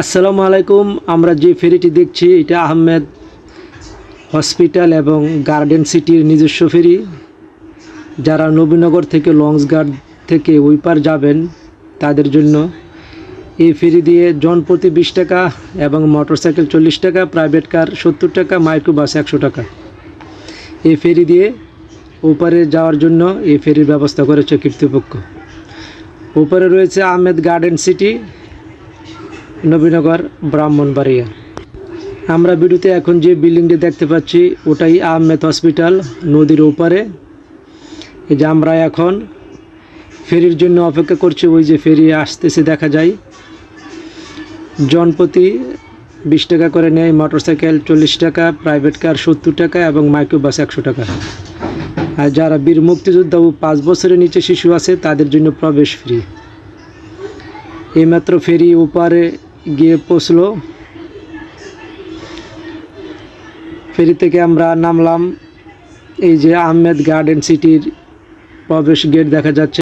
আসসালামু আলাইকুম, আমরা যে ফেরিটি দেখছি, এটা আহমেদ হসপিটাল এবং গার্ডেন সিটির নিজস্ব ফেরি। যারা নবীনগর থেকে লঞ্চঘাট থেকে ওই পার যাবেন, তাদের জন্য এই ফেরি দিয়ে জন প্রতি বিশ টাকা এবং মোটরসাইকেল চল্লিশ টাকা, প্রাইভেট কার সত্তর টাকা মাইক্রো বাস একশো টাকা। এই ফেরি দিয়ে ওপারে যাওয়ার জন্য এই ফেরির ব্যবস্থা করেছে কর্তৃপক্ষ। ওপারে রয়েছে আহমেদ গার্ডেন সিটি। নবীনগর ব্রাহ্মণবাড়িয়া। আমরা ভিডিওতে এখন যে বিল্ডিংটি দেখতে পাচ্ছি, ওটাই আহমেদ হসপিটাল, নদীর ওপারে। এই যে আমরা এখন ফেরির জন্য অপেক্ষা করছি, ওই যে ফেরি আসতেছে দেখা যায়। জনপ্রতি বিশ টাকা করে নেয়, মোটরসাইকেল চল্লিশ টাকা, প্রাইভেট কার সত্তর টাকা এবং মাইক্রো বাস একশো টাকা। আর যারা বীর মুক্তিযোদ্ধা ও পাঁচ বছরের নিচে শিশু আছে, তাদের জন্য প্রবেশ ফ্রি। এইমাত্র ফেরি ওপারে গিয়ে পৌঁছলো। ফেরি থেকে আমরা নামলাম। এই যে আহমেদ গার্ডেন সিটির প্রবেশ গেট দেখা যাচ্ছে।